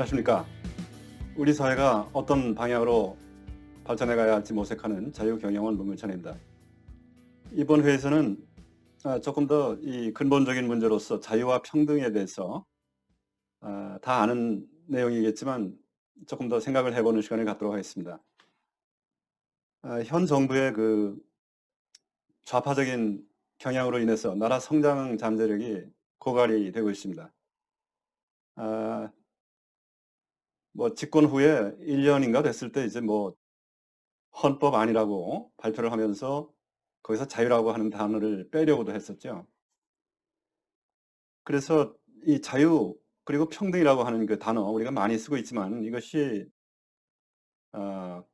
안녕하십니까. 우리 사회가 어떤 방향으로 발전해 가야 할지 모색하는 자유경영원 문문천입니다. 이번 회에서는 아, 조금 더 이 근본적인 문제로서 자유와 평등에 대해서 아, 다 아는 내용이겠지만 조금 더 생각을 해보는 시간을 갖도록 하겠습니다. 아, 현 정부의 그 좌파적인 경향으로 인해서 나라 성장 잠재력이 고갈이 되고 있습니다. 아, 뭐 집권 후에 1년인가 됐을 때 이제 뭐 헌법 아니라고 발표를 하면서 거기서 자유라고 하는 단어를 빼려고도 했었죠. 그래서 이 자유 그리고 평등이라고 하는 그 단어 우리가 많이 쓰고 있지만 이것이 어,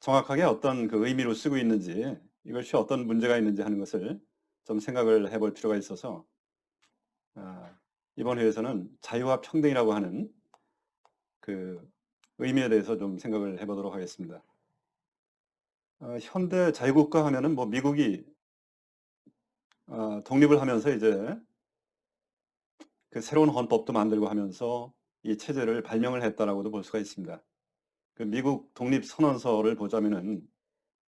정확하게 어떤 그 의미로 쓰고 있는지 이것이 어떤 문제가 있는지 하는 것을 좀 생각을 해볼 필요가 있어서 어, 이번 회에서는 자유와 평등이라고 하는 그 의미에 대해서 좀 생각을 해보도록 하겠습니다. 어, 현대 자유국가 하면은 뭐 미국이 어, 독립을 하면서 이제 그 새로운 헌법도 만들고 하면서 이 체제를 발명을 했다라고도 볼 수가 있습니다. 그 미국 독립 선언서를 보자면은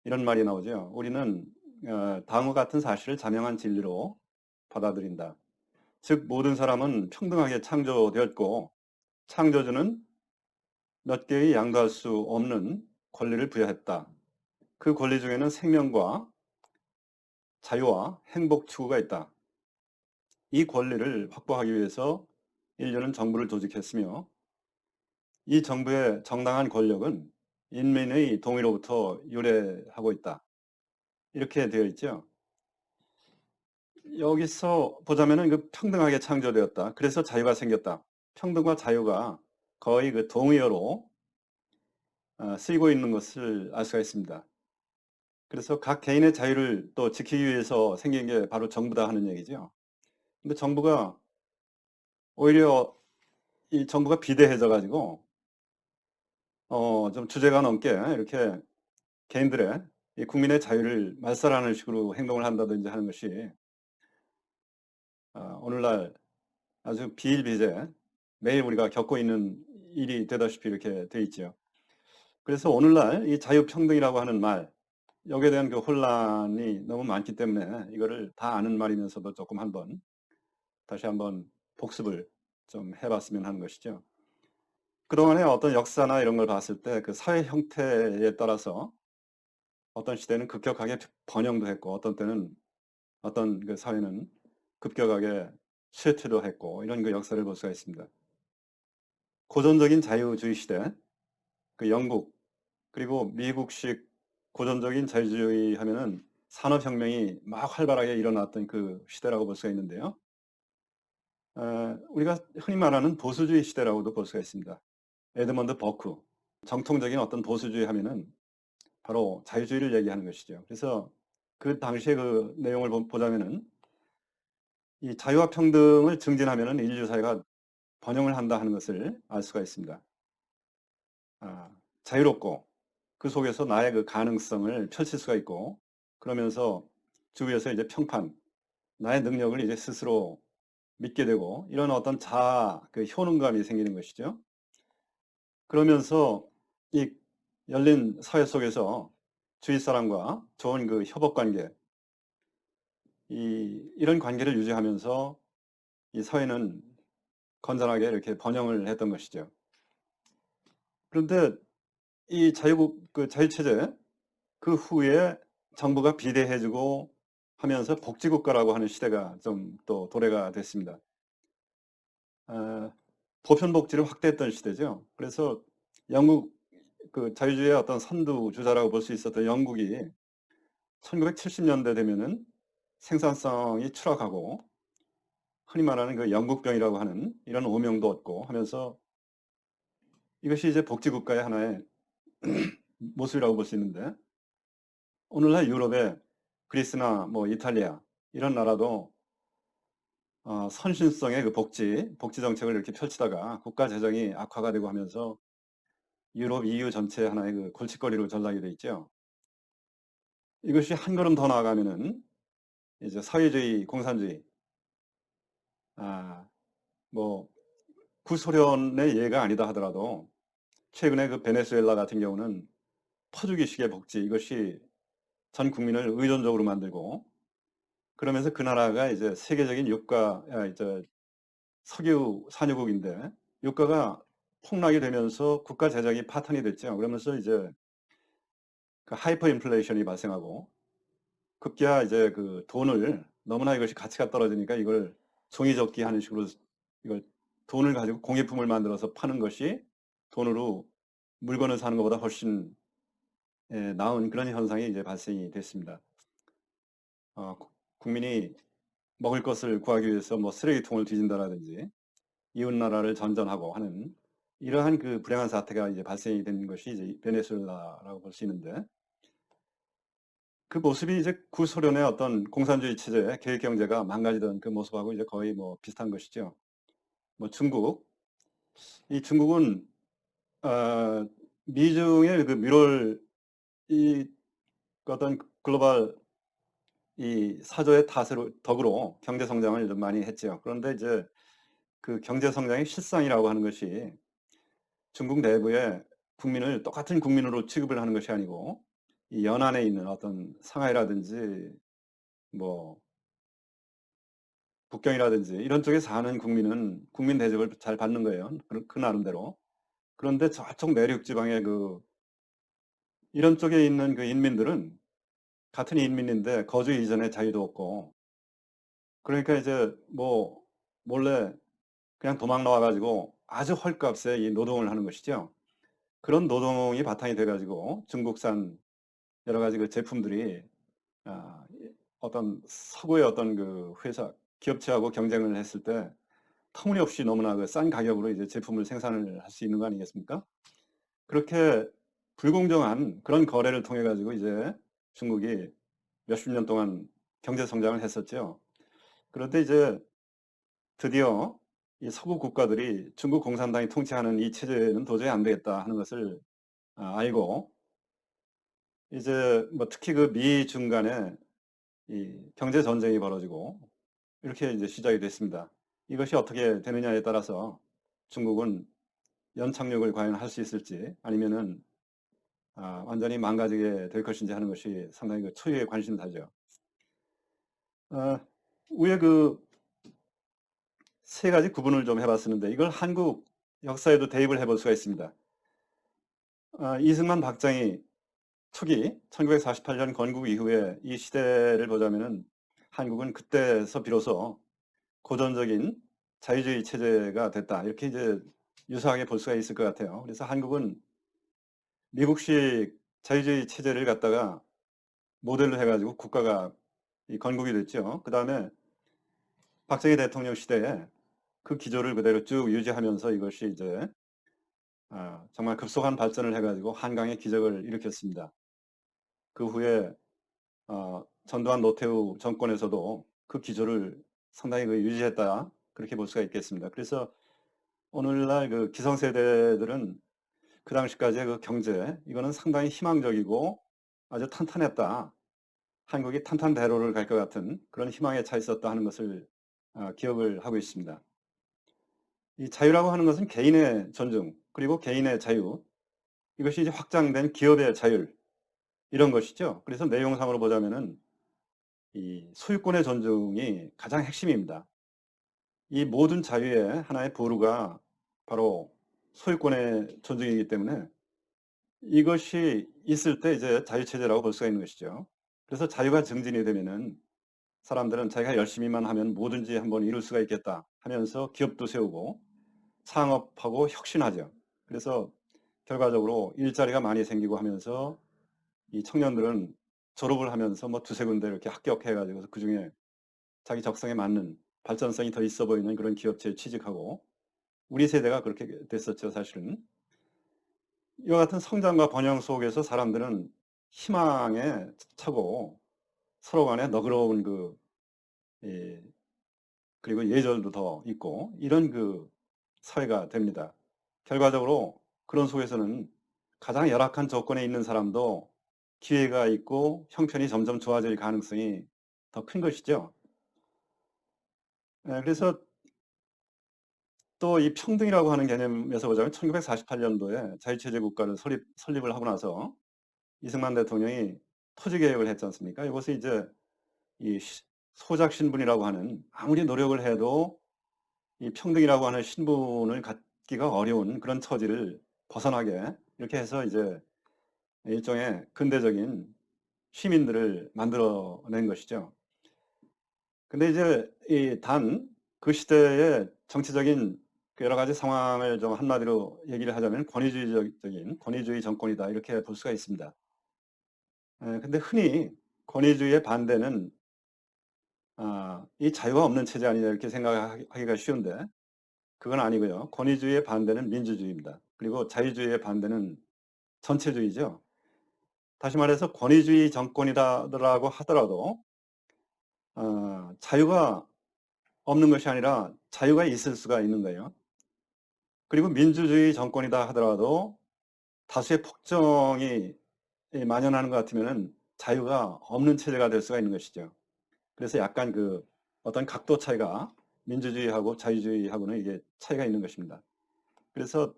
이런 말이 나오죠. 우리는 어, 다음과 같은 사실을 자명한 진리로 받아들인다. 즉 모든 사람은 평등하게 창조되었고 창조주는 몇 개의 양도할 수 없는 권리를 부여했다. 그 권리 중에는 생명과 자유와 행복 추구가 있다. 이 권리를 확보하기 위해서 인류는 정부를 조직했으며 이 정부의 정당한 권력은 인민의 동의로부터 유래하고 있다. 이렇게 되어 있죠. 여기서 보자면은 그 평등하게 창조되었다. 그래서 자유가 생겼다. 평등과 자유가 거의 그 동의어로 어, 쓰이고 있는 것을 알 수가 있습니다. 그래서 각 개인의 자유를 또 지키기 위해서 생긴 게 바로 정부다 하는 얘기죠. 근데 정부가 오히려 이 정부가 비대해져 가지고 어, 좀 주제가 넘게 이렇게 개인들의 이 국민의 자유를 말살하는 식으로 행동을 한다든지 하는 것이 어, 오늘날 아주 비일비재 매일 우리가 겪고 있는 일이 되다시피 이렇게 돼 있죠. 그래서 오늘날 이 자유평등이라고 하는 말 여기에 대한 그 혼란이 너무 많기 때문에 이거를 다 아는 말이면서도 조금 한번 다시 한번 복습을 좀 해봤으면 하는 것이죠. 그동안에 어떤 역사나 이런 걸 봤을 때 그 사회 형태에 따라서 어떤 시대는 급격하게 번영도 했고 어떤 때는 어떤 그 사회는 급격하게 쇠퇴도 했고 이런 그 역사를 볼 수가 있습니다. 고전적인 자유주의 시대, 그 영국 그리고 미국식 고전적인 자유주의 하면은 산업혁명이 막 활발하게 일어났던 그 시대라고 볼 수가 있는데요. 어, 우리가 흔히 말하는 보수주의 시대라고도 볼 수가 있습니다. 에드먼드 버크, 정통적인 어떤 보수주의 하면은 바로 자유주의를 얘기하는 것이죠. 그래서 그 당시의 그 내용을 보자면은 이 자유와 평등을 증진하면은 인류 사회가 번영을 한다 하는 것을 알 수가 있습니다. 아, 자유롭고 그 속에서 나의 그 가능성을 펼칠 수가 있고 그러면서 주위에서 이제 평판, 나의 능력을 이제 스스로 믿게 되고 이런 어떤 자아, 그 효능감이 생기는 것이죠. 그러면서 이 열린 사회 속에서 주위 사람과 좋은 그 협업 관계, 이, 이런 관계를 유지하면서 이 사회는 건전하게 이렇게 번영을 했던 것이죠. 그런데 이 자유국, 그 자유체제, 그 후에 정부가 비대해지고 하면서 복지국가라고 하는 시대가 좀 또 도래가 됐습니다. 어, 보편복지를 확대했던 시대죠. 그래서 영국 그 자유주의의 어떤 선두주자라고 볼 수 있었던 영국이 1970년대 되면은 생산성이 추락하고 흔히 말하는 그 영국병이라고 하는 이런 오명도 얻고 하면서 이것이 이제 복지국가의 하나의 모습이라고 볼 수 있는데 오늘날 유럽의 그리스나 뭐 이탈리아 이런 나라도 어, 선신성의 그 복지, 복지 정책을 이렇게 펼치다가 국가 재정이 악화가 되고 하면서 유럽 EU 전체 하나의 그 골칫거리로 전락이 돼 있죠. 이것이 한 걸음 더 나아가면은 이제 사회주의, 공산주의, 아, 뭐 구소련의 예가 아니다 하더라도 최근에 그 베네수엘라 같은 경우는 퍼주기식의 복지 이것이 전 국민을 의존적으로 만들고 그러면서 그 나라가 이제 세계적인 유가 아, 이제 석유 산유국인데 유가가 폭락이 되면서 국가 재정이 파탄이 됐죠. 그러면서 이제 그 하이퍼 인플레이션이 발생하고 급기야 이제 그 돈을 너무나 이것이 가치가 떨어지니까 이걸 종이접기 하는 식으로 이걸 돈을 가지고 공예품을 만들어서 파는 것이 돈으로 물건을 사는 것보다 훨씬 예, 나은 그런 현상이 이제 발생이 됐습니다. 어, 국민이 먹을 것을 구하기 위해서 뭐 쓰레기통을 뒤진다라든지 이웃 나라를 전전하고 하는 이러한 그 불행한 사태가 이제 발생이 된 것이 이제 베네수엘라라고 볼 수 있는데 그 모습이 이제 구소련의 어떤 공산주의 체제, 계획 경제가 망가지던 그 모습하고 이제 거의 뭐 비슷한 것이죠. 뭐 중국, 이 중국은 어, 미중의 그 뮤럴 이 어떤 글로벌 이 사조의 탓으로 덕으로 경제 성장을 좀 많이 했죠. 그런데 이제 그 경제 성장의 실상이라고 하는 것이 중국 내부의 국민을 똑같은 국민으로 취급을 하는 것이 아니고 이 연안에 있는 어떤 상하이라든지 뭐 북경이라든지 이런 쪽에 사는 국민은 국민 대접을 잘 받는 거예요. 그, 그 나름대로. 그런데 저쪽 내륙 지방의 그 이런 쪽에 있는 그 인민들은 같은 인민인데 거주 이전에 자유도 없고 그러니까 이제 뭐 몰래 그냥 도망 나와 가지고 아주 헐값에 이 노동을 하는 것이죠. 그런 노동이 바탕이 돼 가지고 중국산 여러 가지 그 제품들이 아, 어떤 서구의 어떤 그 회사 기업체하고 경쟁을 했을 때 터무니없이 너무나 그 싼 가격으로 이제 제품을 생산을 할 수 있는 거 아니겠습니까? 그렇게 불공정한 그런 거래를 통해 가지고 이제 중국이 몇십 년 동안 경제 성장을 했었죠. 그런데 이제 드디어 이 서구 국가들이 중국 공산당이 통치하는 이 체제는 도저히 안 되겠다 하는 것을 아, 알고 이제 뭐 특히 그 미 중 간에 이 경제 전쟁이 벌어지고 이렇게 이제 시작이 됐습니다. 이것이 어떻게 되느냐에 따라서 중국은 연착륙을 과연 할 수 있을지 아니면은 아, 완전히 망가지게 될 것인지 하는 것이 상당히 그 초유의 관심사죠. 어, 위에 그 세 가지 구분을 좀 해봤었는데 이걸 한국 역사에도 대입을 해볼 수가 있습니다. 어, 이승만 박정희 초기 1948년 건국 이후에 이 시대를 보자면은 한국은 그때서 비로소 고전적인 자유주의 체제가 됐다. 이렇게 이제 유사하게 볼 수가 있을 것 같아요. 그래서 한국은 미국식 자유주의 체제를 갖다가 모델로 해가지고 국가가 건국이 됐죠. 그 다음에 박정희 대통령 시대에 그 기조를 그대로 쭉 유지하면서 이것이 이제 아, 정말 급속한 발전을 해가지고 한강의 기적을 일으켰습니다. 그 후에 어, 전두환 노태우 정권에서도 그 기조를 상당히 그 유지했다 그렇게 볼 수가 있겠습니다. 그래서 오늘날 그 기성세대들은 그 당시까지의 그 경제 이거는 상당히 희망적이고 아주 탄탄했다. 한국이 탄탄대로를 갈 것 같은 그런 희망에 차 있었다 하는 것을 어, 기억을 하고 있습니다. 이 자유라고 하는 것은 개인의 존중 그리고 개인의 자유 이것이 이제 확장된 기업의 자율 이런 것이죠. 그래서 내용상으로 보자면은 이 소유권의 존중이 가장 핵심입니다. 이 모든 자유의 하나의 보루가 바로 소유권의 존중이기 때문에 이것이 있을 때 이제 자유체제라고 볼 수가 있는 것이죠. 그래서 자유가 증진이 되면은 사람들은 자기가 열심히만 하면 뭐든지 한번 이룰 수가 있겠다 하면서 기업도 세우고 창업하고 혁신하죠. 그래서 결과적으로 일자리가 많이 생기고 하면서 이 청년들은 졸업을 하면서 뭐 두세 군데 이렇게 합격해가지고 그 중에 자기 적성에 맞는 발전성이 더 있어 보이는 그런 기업체에 취직하고 우리 세대가 그렇게 됐었죠, 사실은. 이와 같은 성장과 번영 속에서 사람들은 희망에 차고 서로 간에 너그러운 그, 예, 그리고 예절도 더 있고 이런 그 사회가 됩니다. 결과적으로 그런 속에서는 가장 열악한 조건에 있는 사람도 기회가 있고 형편이 점점 좋아질 가능성이 더 큰 것이죠. 예, 그래서 또 이 평등이라고 하는 개념에서 보자면 1948년도에 자유체제 국가를 설립, 설립을 하고 나서 이승만 대통령이 토지 개혁을 했지 않습니까? 이것이 이제 이 시- 소작 신분이라고 하는 아무리 노력을 해도 이 평등이라고 하는 신분을 갖기가 어려운 그런 처지를 벗어나게 이렇게 해서 이제 일종의 근대적인 시민들을 만들어낸 것이죠. 근데 이제 이단그 시대의 정치적인 그 여러 가지 상황을 좀 한마디로 얘기를 하자면 권위주의적인 권위주의 정권이다 이렇게 볼 수가 있습니다. 에, 근데 흔히 권위주의의 반대는 아, 이 자유가 없는 체제 아니냐 이렇게 생각하기가 쉬운데 그건 아니고요. 권위주의의 반대는 민주주의입니다. 그리고 자유주의의 반대는 전체주의죠. 다시 말해서 권위주의 정권이다라고 하더라도 어, 자유가 없는 것이 아니라 자유가 있을 수가 있는 거예요. 그리고 민주주의 정권이다 하더라도 다수의 폭정이 만연하는 것 같으면 자유가 없는 체제가 될 수가 있는 것이죠. 그래서 약간 그 어떤 각도 차이가 민주주의하고 자유주의하고는 이게 차이가 있는 것입니다. 그래서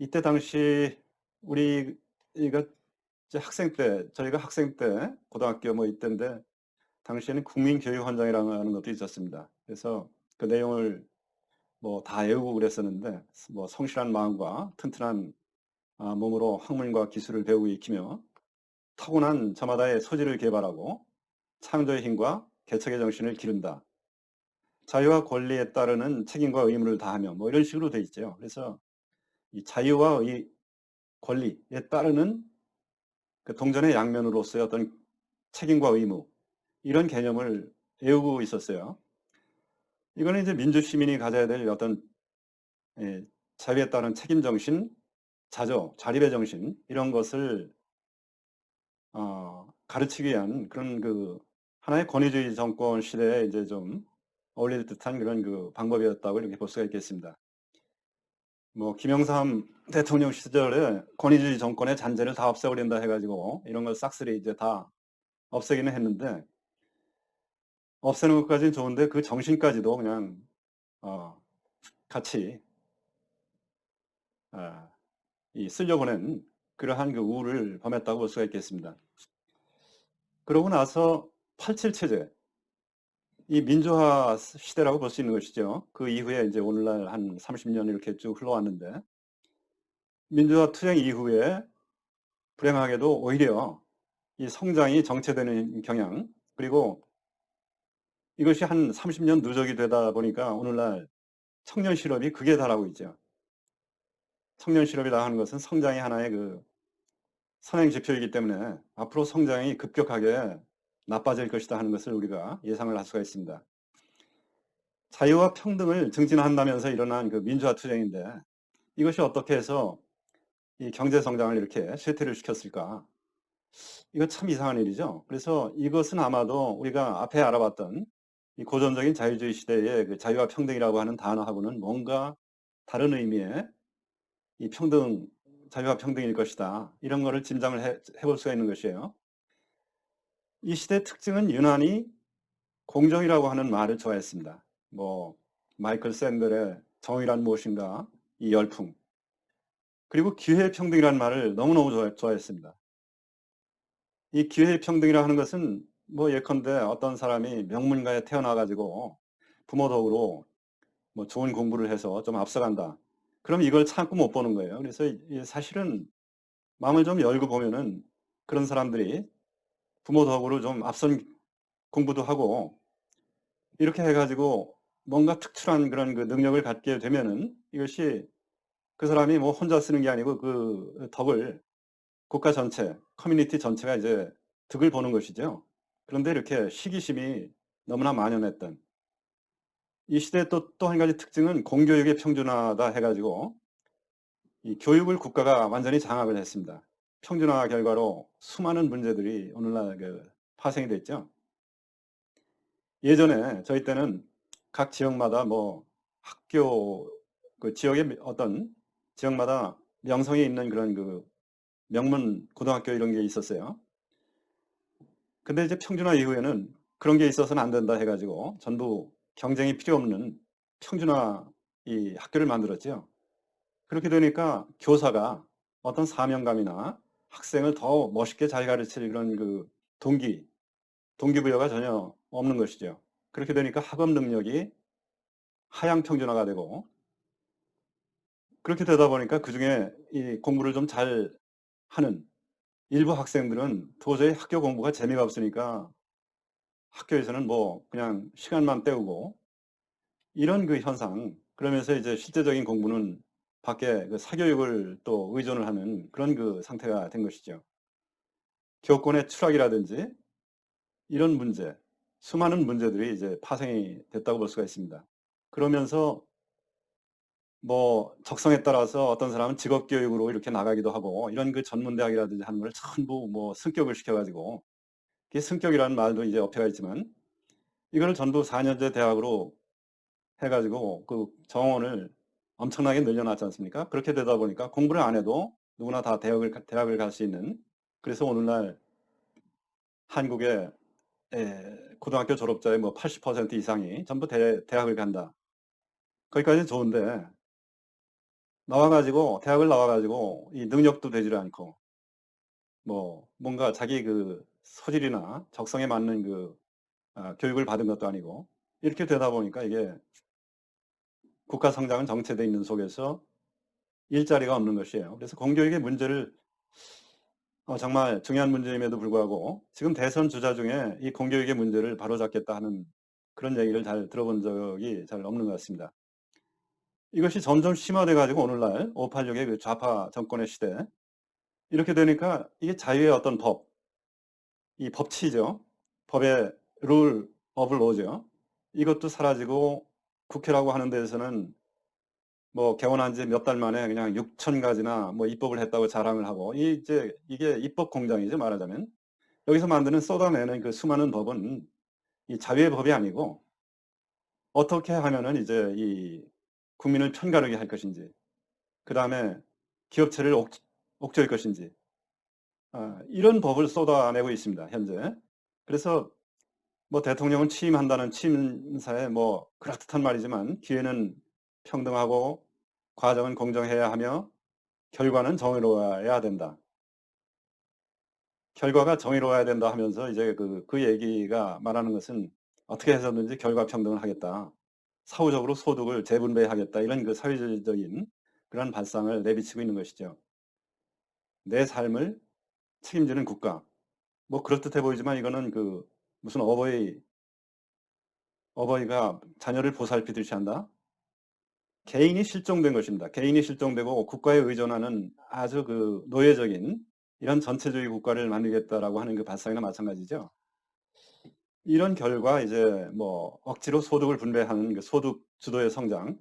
이때 당시 우리가 이제 학생 때 저희가 학생 때 고등학교 뭐 이때인데 당시에는 국민교육헌장이라는 것도 있었습니다. 그래서 그 내용을 뭐 다 외우고 그랬었는데 뭐 성실한 마음과 튼튼한 아, 몸으로 학문과 기술을 배우고 익히며 타고난 저마다의 소질을 개발하고 창조의 힘과 개척의 정신을 기른다. 자유와 권리에 따르는 책임과 의무를 다하며 뭐 이런 식으로 돼 있죠. 그래서 이 자유와 의 권리에 따르는 그 동전의 양면으로서의 어떤 책임과 의무 이런 개념을 외우고 있었어요. 이거는 이제 민주 시민이 가져야 될 어떤 예, 자유에 따른 책임 정신, 자조, 자립의 정신 이런 것을 어, 가르치기 위한 그런 그 하나의 권위주의 정권 시대에 이제 좀 어울릴 듯한 그런 그 방법이었다고 이렇게 볼 수가 있겠습니다. 뭐 김영삼 대통령 시절에 권위주의 정권의 잔재를 다 없애버린다 해가지고 이런 걸 싹쓸이 이제 다 없애기는 했는데 없애는 것까지는 좋은데 그 정신까지도 그냥 어, 같이 아, 이 쓸려보낸 그러한 그 우를 범했다고 볼 수가 있겠습니다. 그러고 나서 87 체제, 이 민주화 시대라고 볼 수 있는 것이죠. 그 이후에 이제 오늘날 한 30년 이렇게 쭉 흘러왔는데 민주화 투쟁 이후에 불행하게도 오히려 이 성장이 정체되는 경향 그리고 이것이 한 30년 누적이 되다 보니까 오늘날 청년 실업이 극에 달하고 있죠. 청년 실업이다 하는 것은 성장의 하나의 그 선행 지표이기 때문에 앞으로 성장이 급격하게 나빠질 것이다 하는 것을 우리가 예상을 할 수가 있습니다. 자유와 평등을 증진한다면서 일어난 그 민주화 투쟁인데 이것이 어떻게 해서 이 경제 성장을 이렇게 쇠퇴를 시켰을까? 이거 참 이상한 일이죠. 그래서 이것은 아마도 우리가 앞에 알아봤던 이 고전적인 자유주의 시대의 그 자유와 평등이라고 하는 단어하고는 뭔가 다른 의미의 이 평등, 자유와 평등일 것이다. 이런 거를 짐작을 해, 해볼 수가 있는 것이에요. 이 시대의 특징은 유난히 공정이라고 하는 말을 좋아했습니다. 뭐 마이클 샌델의 정의란 무엇인가 이 열풍 그리고 기회평등이라는 말을 너무너무 좋아했습니다. 이 기회평등이라 하는 것은 뭐 예컨대 어떤 사람이 명문가에 태어나가지고 부모 덕으로 뭐 좋은 공부를 해서 좀 앞서간다. 그럼 이걸 참고 못 보는 거예요. 그래서 사실은 마음을 좀 열고 보면은 그런 사람들이 부모 덕으로 좀 앞선 공부도 하고 이렇게 해가지고 뭔가 특출한 그런 그 능력을 갖게 되면은 이것이 그 사람이 뭐 혼자 쓰는 게 아니고 그 덕을 국가 전체, 커뮤니티 전체가 이제 득을 보는 것이죠. 그런데 이렇게 시기심이 너무나 만연했던 이 시대의 또, 또 한 가지 특징은 공교육의 평준화다 해가지고 이 교육을 국가가 완전히 장악을 했습니다. 평준화 결과로 수많은 문제들이 오늘날 그 파생이 됐죠. 예전에 저희 때는 각 지역마다 뭐 학교 그 지역의 어떤 지역마다 명성이 있는 그런 그 명문 고등학교 이런 게 있었어요. 근데 이제 평준화 이후에는 그런 게 있어서는 안 된다 해가지고 전부 경쟁이 필요 없는 평준화 이 학교를 만들었죠. 그렇게 되니까 교사가 어떤 사명감이나 학생을 더 멋있게 잘 가르칠 그런 그 동기, 동기부여가 전혀 없는 것이죠. 그렇게 되니까 학업 능력이 하향 평준화가 되고 그렇게 되다 보니까 그 중에 이 공부를 좀 잘 하는 일부 학생들은 도저히 학교 공부가 재미가 없으니까 학교에서는 뭐 그냥 시간만 때우고 이런 그 현상 그러면서 이제 실제적인 공부는 밖에 그 사교육을 또 의존을 하는 그런 그 상태가 된 것이죠. 교권의 추락이라든지 이런 문제, 수많은 문제들이 이제 파생이 됐다고 볼 수가 있습니다. 그러면서 뭐 적성에 따라서 어떤 사람은 직업 교육으로 이렇게 나가기도 하고 이런 그 전문 대학이라든지 하는 걸 전부 뭐 승격을 시켜가지고 그게 승격이라는 말도 이제 어폐가 있지만 이거를 전부 4년제 대학으로 해가지고 그 정원을 엄청나게 늘려놨지 않습니까? 그렇게 되다 보니까 공부를 안 해도 누구나 다 대학을 대학을 갈 수 있는 그래서 오늘날 한국의 에, 고등학교 졸업자의 뭐 80% 이상이 전부 대, 대학을 간다. 거기까지는 좋은데 나와가지고 대학을 나와가지고 이 능력도 되지를 않고 뭐 뭔가 자기 그 소질이나 적성에 맞는 그 아, 교육을 받은 것도 아니고 이렇게 되다 보니까 이게 국가 성장은 정체되어 있는 속에서 일자리가 없는 것이에요. 그래서 공교육의 문제를 어, 정말 중요한 문제임에도 불구하고 지금 대선 주자 중에 이 공교육의 문제를 바로잡겠다 하는 그런 얘기를 잘 들어본 적이 잘 없는 것 같습니다. 이것이 점점 심화돼 가지고 오늘날 586의 그 좌파 정권의 시대 이렇게 되니까 이게 자유의 어떤 법, 이 법치죠. 법의 룰 오브 로죠. 이것도 사라지고 국회라고 하는 데에서는 뭐 개원한 지 몇 달 만에 그냥 6천 가지나 뭐 입법을 했다고 자랑을 하고 이 이제 이게 입법 공장이죠 말하자면 여기서 만드는 쏟아내는 그 수많은 법은 이 자유의 법이 아니고 어떻게 하면은 이제 이 국민을 편가르게 할 것인지, 그 다음에 기업체를 옥, 옥죄할 것인지, 아, 이런 법을 쏟아내고 있습니다, 현재. 그래서 뭐 대통령은 취임한다는 취임사에 뭐 그럴듯한 말이지만 기회는 평등하고 과정은 공정해야 하며 결과는 정의로워야 된다. 결과가 정의로워야 된다 하면서 이제 그, 그 얘기가 말하는 것은 어떻게 해서든지 결과 평등을 하겠다. 사후적으로 소득을 재분배하겠다 이런 그 사회적인 그런 발상을 내비치고 있는 것이죠. 내 삶을 책임지는 국가. 뭐 그럴듯해 보이지만 이거는 그 무슨 어버이 어버이가 자녀를 보살피듯이 한다. 개인이 실종된 것입니다. 개인이 실종되고 국가에 의존하는 아주 그 노예적인 이런 전체주의 국가를 만들겠다라고 하는 그 발상이나 마찬가지죠. 이런 결과 이제 뭐 억지로 소득을 분배하는 그 소득 주도의 성장.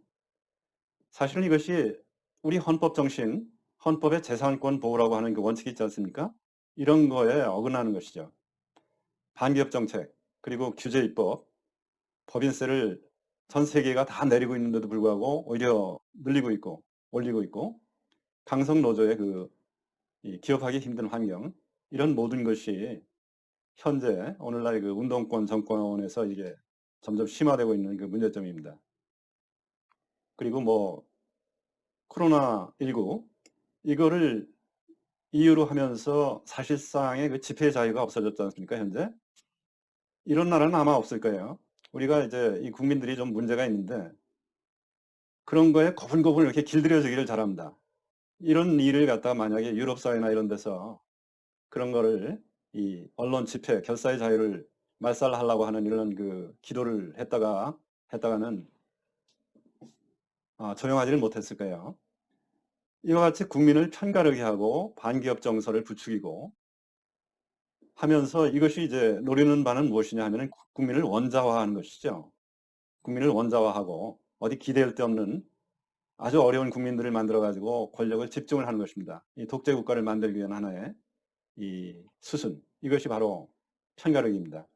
사실은 이것이 우리 헌법 정신, 헌법의 재산권 보호라고 하는 그 원칙이 있지 않습니까? 이런 거에 어긋나는 것이죠. 반기업 정책, 그리고 규제 입법, 법인세를 전 세계가 다 내리고 있는데도 불구하고 오히려 늘리고 있고 올리고 있고 강성 노조의 그 기업하기 힘든 환경 이런 모든 것이 현재 오늘날 그 운동권 정권에서 이게 점점 심화되고 있는 그 문제점입니다. 그리고 뭐 코로나 19 이거를 이유로 하면서 사실상의 그 집회 자유가 없어졌지 않습니까 현재? 이런 나라는 아마 없을 거예요. 우리가 이제 이 국민들이 좀 문제가 있는데 그런 거에 거분거분 이렇게 길들여지기를 잘합니다. 이런 일을 갖다가 만약에 유럽 사회나 이런 데서 그런 거를 이 언론 집회, 결사의 자유를 말살하려고 하는 이런 그 기도를 했다가 했다가는 아, 조용하지는 못했을 거예요. 이와 같이 국민을 편가르게 하고 반기업 정서를 부추기고 하면서 이것이 이제 노리는 바는 무엇이냐 하면 국민을 원자화하는 것이죠. 국민을 원자화하고 어디 기대할 데 없는 아주 어려운 국민들을 만들어 가지고 권력을 집중을 하는 것입니다. 이 독재 국가를 만들기 위한 하나의 이 수순 이것이 바로 편가르기입니다.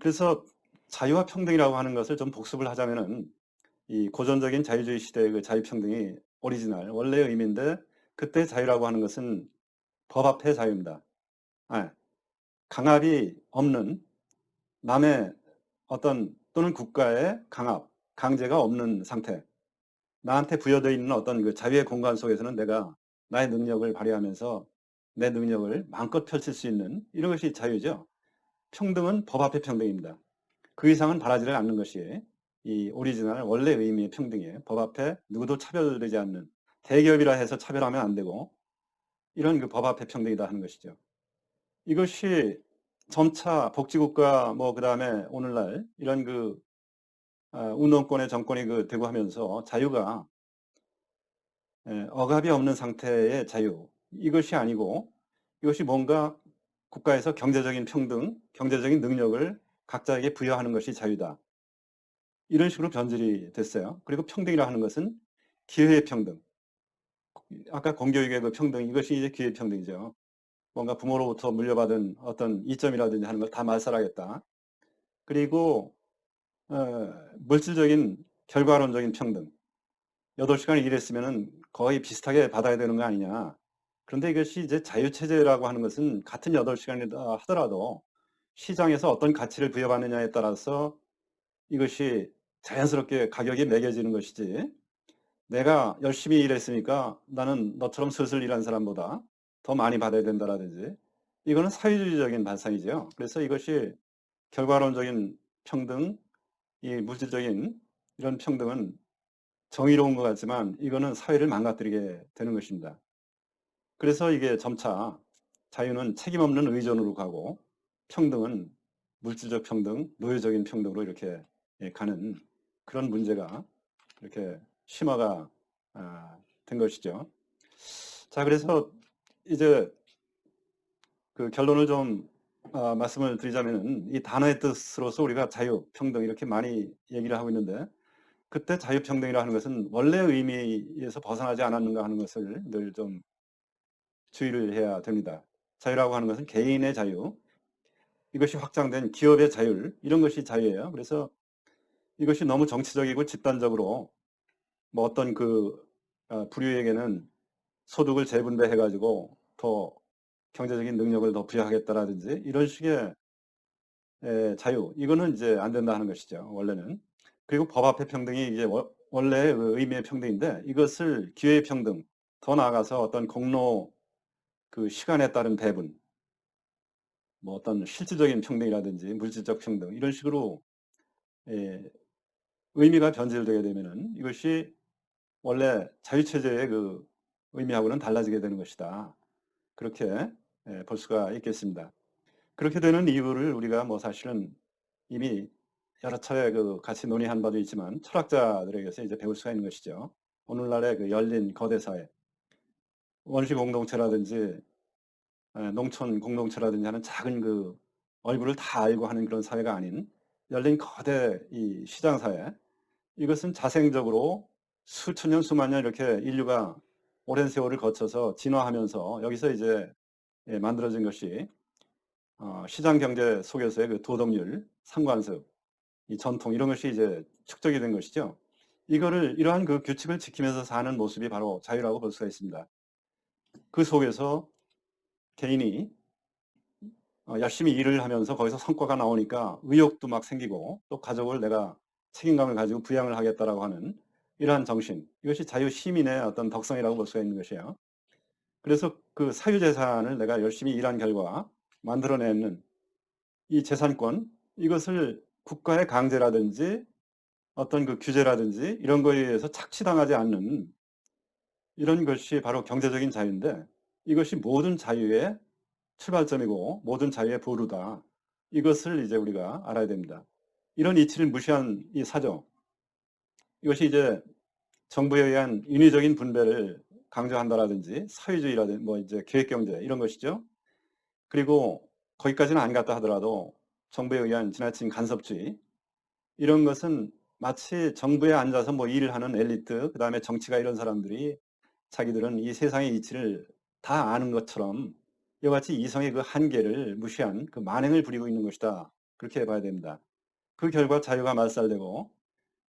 그래서 자유와 평등이라고 하는 것을 좀 복습을 하자면은 이 고전적인 자유주의 시대의 그 자유평등이 오리지널 원래의 의미인데 그때 자유라고 하는 것은 법 앞의 자유입니다. 아, 강압이 없는 남의 어떤 또는 국가의 강압, 강제가 없는 상태 나한테 부여되어 있는 어떤 그 자유의 공간 속에서는 내가 나의 능력을 발휘하면서 내 능력을 마음껏 펼칠 수 있는 이런 것이 자유죠. 평등은 법 앞의 평등입니다. 그 이상은 바라지를 않는 것이 이 오리지널 원래 의미의 평등이에요. 법 앞에 누구도 차별되지 않는 대기업이라 해서 차별하면 안 되고 이런 그 법 앞의 평등이다 하는 것이죠. 이것이 점차 복지국가 뭐 그다음에 오늘날 이런 그 아, 운동권의 정권이 그 되고 하면서 자유가 예, 억압이 없는 상태의 자유 이것이 아니고 이것이 뭔가 국가에서 경제적인 평등, 경제적인 능력을 각자에게 부여하는 것이 자유다. 이런 식으로 변질이 됐어요. 그리고 평등이라 하는 것은 기회의 평등. 아까 공교육의 그 평등 이것이 이제 기회 평등이죠. 뭔가 부모로부터 물려받은 어떤 이점이라든지 하는 걸 다 말살하겠다. 그리고 어, 물질적인 결과론적인 평등. 8시간 일했으면 거의 비슷하게 받아야 되는 거 아니냐. 그런데 이것이 이제 자유체제라고 하는 것은 같은 8시간이다 하더라도 시장에서 어떤 가치를 부여받느냐에 따라서 이것이 자연스럽게 가격이 매겨지는 것이지 내가 열심히 일했으니까 나는 너처럼 슬슬 일한 사람보다 더 많이 받아야 된다라든지 이거는 사회주의적인 발상이죠. 그래서 이것이 결과론적인 평등, 이 물질적인 이런 평등은 정의로운 것 같지만 이거는 사회를 망가뜨리게 되는 것입니다. 그래서 이게 점차 자유는 책임 없는 의존으로 가고 평등은 물질적 평등, 노예적인 평등으로 이렇게 가는 그런 문제가 이렇게 심화가 아, 된 것이죠. 자, 그래서 이제 그 결론을 좀 아, 말씀을 드리자면은 이 단어의 뜻으로서 우리가 자유, 평등 이렇게 많이 얘기를 하고 있는데 그때 자유, 평등이라는 것은 원래의 의미에서 벗어나지 않았는가 하는 것을 늘 좀 주의를 해야 됩니다. 자유라고 하는 것은 개인의 자유, 이것이 확장된 기업의 자율 이런 것이 자유예요. 그래서 이것이 너무 정치적이고 집단적으로 뭐 어떤 그 어, 부류에게는 소득을 재분배해 가지고 더 경제적인 능력을 더 부여하겠다라든지 이런 식의 에, 자유. 이거는 이제 안 된다 하는 것이죠 원래는. 그리고 법 앞의 평등이 이제 원래 그 의미의 평등인데 이것을 기회의 평등 더 나아가서 어떤 공로 그 시간에 따른 배분 뭐 어떤 실질적인 평등이라든지 물질적 평등 이런 식으로 에, 의미가 변질되게 되면은 이것이 원래 자유체제의 그 의미하고는 달라지게 되는 것이다. 그렇게 예, 볼 수가 있겠습니다. 그렇게 되는 이유를 우리가 뭐 사실은 이미 여러 차례 그 같이 논의한 바도 있지만 철학자들에게서 이제 배울 수가 있는 것이죠. 오늘날의 그 열린 거대 사회, 원시 공동체라든지 예, 농촌 공동체라든지 하는 작은 그 얼굴을 다 알고 하는 그런 사회가 아닌 열린 거대 이 시장 사회, 이것은 자생적으로 수천 년, 수만 년 이렇게 인류가 오랜 세월을 거쳐서 진화하면서 여기서 이제 예, 만들어진 것이 어, 시장 경제 속에서의 그 도덕률, 상관습, 이 전통 이런 것이 이제 축적이 된 것이죠. 이거를 이러한 그 규칙을 지키면서 사는 모습이 바로 자유라고 볼 수가 있습니다. 그 속에서 개인이 어, 열심히 일을 하면서 거기서 성과가 나오니까 의욕도 막 생기고 또 가족을 내가 책임감을 가지고 부양을 하겠다라고 하는 이러한 정신, 이것이 자유 시민의 어떤 덕성이라고 볼 수가 있는 것이에요. 그래서 그 사유 재산을 내가 열심히 일한 결과 만들어내는 이 재산권, 이것을 국가의 강제라든지 어떤 그 규제라든지 이런 거에 의해서 착취당하지 않는 이런 것이 바로 경제적인 자유인데 이것이 모든 자유의 출발점이고 모든 자유의 보루다. 이것을 이제 우리가 알아야 됩니다. 이런 이치를 무시한 이 사정, 이것이 이제 정부에 의한 인위적인 분배를 강조한다라든지 사회주의라든지 뭐 이제 계획경제 이런 것이죠. 그리고 거기까지는 안 갔다 하더라도 정부에 의한 지나친 간섭주의 이런 것은 마치 정부에 앉아서 뭐 일을 하는 엘리트 그 다음에 정치가 이런 사람들이 자기들은 이 세상의 이치를 다 아는 것처럼 이와 같이 이성의 그 한계를 무시한 그 만행을 부리고 있는 것이다. 그렇게 봐야 됩니다. 그 결과 자유가 말살되고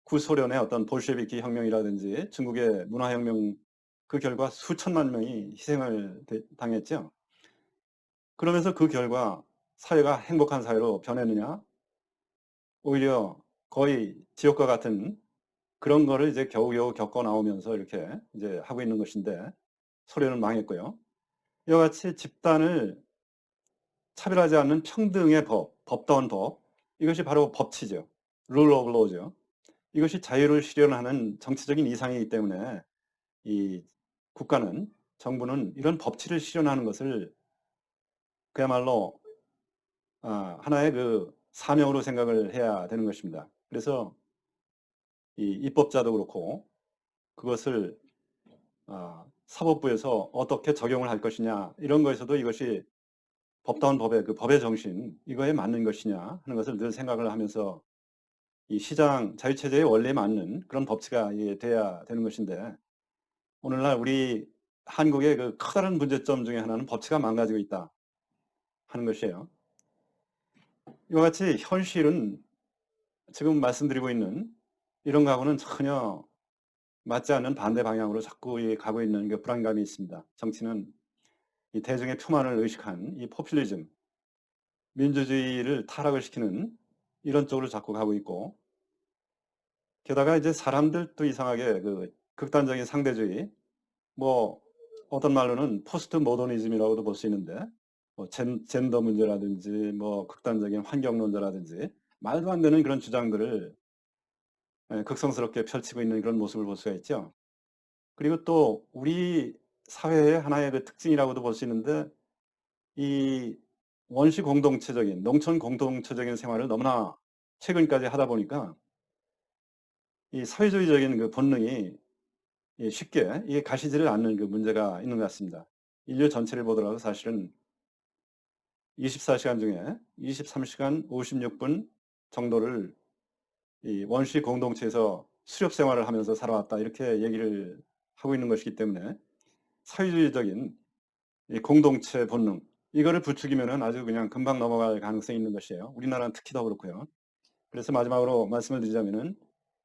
구소련의 어떤 볼셰비키 혁명이라든지 중국의 문화혁명 그 결과 수천만 명이 희생을 당했죠. 그러면서 그 결과 사회가 행복한 사회로 변했느냐? 오히려 거의 지옥과 같은 그런 거를 이제 겨우겨우 겪어 나오면서 이렇게 이제 하고 있는 것인데 소련은 망했고요. 이와 같이 집단을 차별하지 않는 평등의 법, 법다운 법, 이것이 바로 법치죠. rule of law죠. 이것이 자유를 실현하는 정치적인 이상이기 때문에 이 국가는 정부는 이런 법치를 실현하는 것을 그야말로 아, 하나의 그 사명으로 생각을 해야 되는 것입니다. 그래서 이 입법자도 그렇고 그것을 아, 사법부에서 어떻게 적용을 할 것이냐 이런 거에서도 이것이 법다운 법의 그 법의 정신 이거에 맞는 것이냐 하는 것을 늘 생각을 하면서 이 시장 자유체제의 원리에 맞는 그런 법치가 돼야 되는 것인데 오늘날 우리 한국의 그 커다란 문제점 중에 하나는 법치가 망가지고 있다 하는 것이에요. 이와 같이 현실은 지금 말씀드리고 있는 이런 거하고는 전혀 맞지 않는 반대 방향으로 자꾸 가고 있는 그 불안감이 있습니다. 정치는 이 대중의 표만을 의식한 이 포퓰리즘, 민주주의를 타락을 시키는 이런 쪽으로 자꾸 가고 있고, 게다가 이제 사람들도 이상하게 그 극단적인 상대주의, 뭐 어떤 말로는 포스트 모더니즘이라고도 볼 수 있는데, 뭐 젠, 젠더 문제라든지 뭐 극단적인 환경론자라든지 말도 안 되는 그런 주장들을 예, 극성스럽게 펼치고 있는 그런 모습을 볼 수가 있죠. 그리고 또 우리 사회의 하나의 그 특징이라고도 볼 수 있는데 이 원시 공동체적인 농촌 공동체적인 생활을 너무나 최근까지 하다 보니까 이 사회주의적인 그 본능이 쉽게 이게 가시지를 않는 그 문제가 있는 것 같습니다. 인류 전체를 보더라도 사실은 24시간 중에 23시간 56분 정도를 이 원시 공동체에서 수렵 생활을 하면서 살아왔다 이렇게 얘기를 하고 있는 것이기 때문에 사회주의적인 공동체 본능 이거를 부추기면은 아주 그냥 금방 넘어갈 가능성이 있는 것이에요. 우리나라는 특히 더 그렇고요. 그래서 마지막으로 말씀을 드리자면은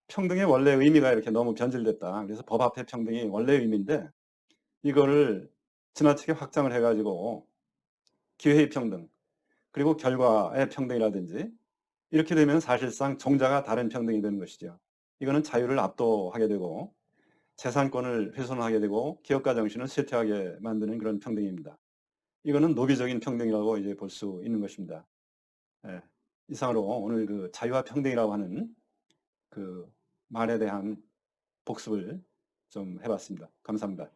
평등의 원래 의미가 이렇게 너무 변질됐다. 그래서 법 앞에 평등이 원래 의미인데 이거를 지나치게 확장을 해가지고 기회의 평등 그리고 결과의 평등이라든지 이렇게 되면 사실상 종자가 다른 평등이 되는 것이죠. 이거는 자유를 압도하게 되고 재산권을 훼손하게 되고 기업가 정신을 쇠퇴하게 만드는 그런 평등입니다. 이거는 노비적인 평등이라고 이제 볼 수 있는 것입니다. 예, 이상으로 오늘 그 자유와 평등이라고 하는 그 말에 대한 복습을 좀 해봤습니다. 감사합니다.